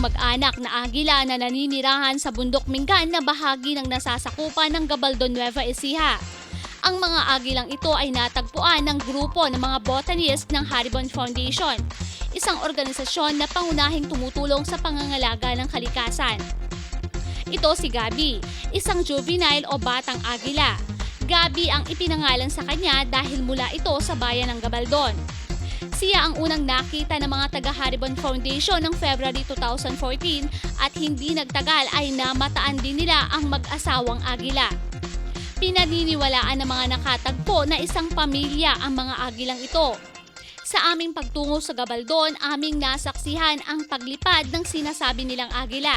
mag-anak na agila na naninirahan sa bundok Mingan na bahagi ng nasasakupan ng Gabaldon Nueva Ecija. Ang mga agilang ito ay natagpuan ng grupo ng mga botanist ng Haribon Foundation, isang organisasyon na pangunahing tumutulong sa pangangalaga ng kalikasan. Ito si Gabi, isang juvenile o batang agila. Gabi ang ipinangalan sa kanya dahil mula ito sa bayan ng Gabaldon. Siya ang unang nakita ng mga taga Haribon Foundation noong February 2014 at hindi nagtagal ay namataan din nila ang mag-asawang agila. Pinaniniwalaan ng mga nakatagpo na isang pamilya ang mga agilang ito. Sa aming pagtungo sa Gabaldon, aming nasaksihan ang paglipad ng sinasabi nilang agila.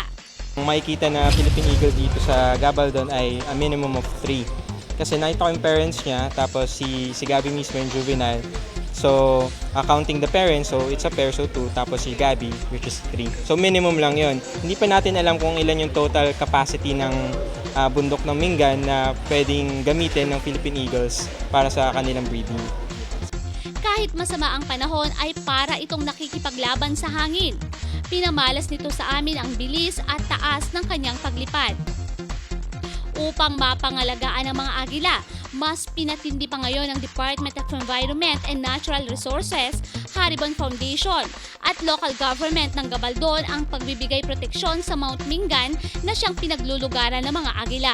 Ang makikita na Philippine Eagle dito sa Gabaldon ay a minimum of 3. Kasi nakita ko yung parents niya, tapos si, si Gabi mismo yung juvenile. So, accounting the parents, so it's a pair, so 2. Tapos si Gabi, which is 3. So, minimum lang yon. Hindi pa natin alam kung ilan yung total capacity ng ah, bundok ng Mingan na pwedeng gamitin ng Philippine Eagles para sa kanilang breeding. Kahit masama ang panahon ay para itong nakikipaglaban sa hangin. Pinamalas nito sa amin ang bilis at taas ng kanyang paglipad. Upang mapangalagaan ang mga agila, mas pinatindi pa ngayon ng Department of Environment and Natural Resources, Haribon Foundation at local government ng Gabaldon ang pagbibigay proteksyon sa Mount Mingan na siyang pinaglulugaran ng mga agila.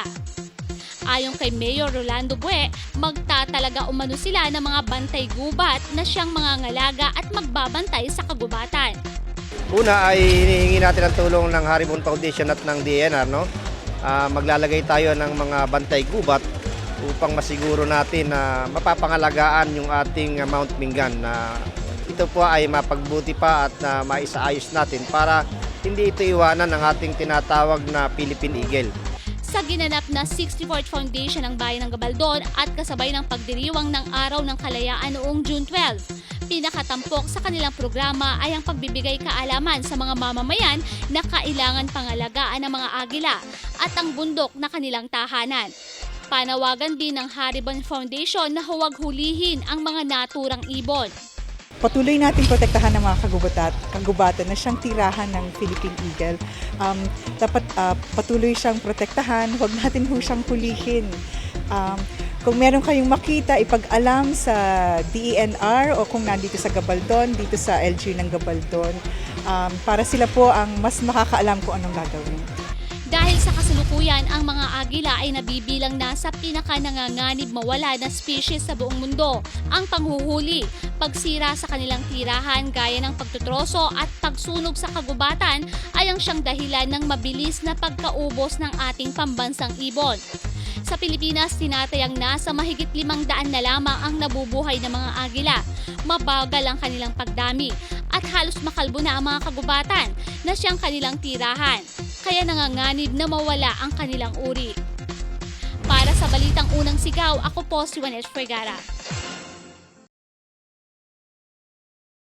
Ayon kay Mayor Rolando Bue, magtatalaga umano sila ng mga bantay gubat na siyang mga ngalaga at magbabantay sa kagubatan. Una ay hinihingi natin ang tulong ng Haribon Foundation at ng DNR. No? Ah, maglalagay tayo ng mga bantay gubat upang masiguro natin na mapapangalagaan yung ating ah, Mount Mingan na ito po ay mapagbuti pa at na maisaayos natin para hindi ito iwanan ng ating tinatawag na Philippine Eagle. Sa ginanap na 64th Foundation ng Bayan ng Gabaldon at kasabay ng pagdiriwang ng Araw ng Kalayaan noong June 12, pinakatampok sa kanilang programa ay ang pagbibigay kaalaman sa mga mamamayan na kailangan pangalagaan ng mga agila at ang bundok na kanilang tahanan. Panawagan din ng Haribon Foundation na huwag hulihin ang mga naturang ibon. patuloy natin protektahan ng mga kagubatat, kagubatan na siyang tirahan ng Philippine Eagle. Um, dapat ah, patuloy siyang protektahan, huwag natin ho siyang hulihin. Um, kung meron kayong makita, ipag-alam sa DENR o kung nandito sa Gabaldon, dito sa LG ng Gabaldon, um, para sila po ang mas makakaalam kung anong gagawin. Dahil sa kasalukuyan, ang mga agila ay nabibilang na sa pinakananganganib mawala na species sa buong mundo. Ang panghuhuli, pagsira sa kanilang tirahan gaya ng pagtutroso at pagsunog sa kagubatan ay ang siyang dahilan ng mabilis na pagkaubos ng ating pambansang ibon. Sa Pilipinas, tinatayang nasa mahigit limang daan na lamang ang nabubuhay ng mga agila. Mabagal ang kanilang pagdami at halos makalbo na ang mga kagubatan na siyang kanilang tirahan. Kaya nanganganib na mawala ang kanilang uri. Para sa Balitang Unang Sigaw, ako po si Juanes Vergara.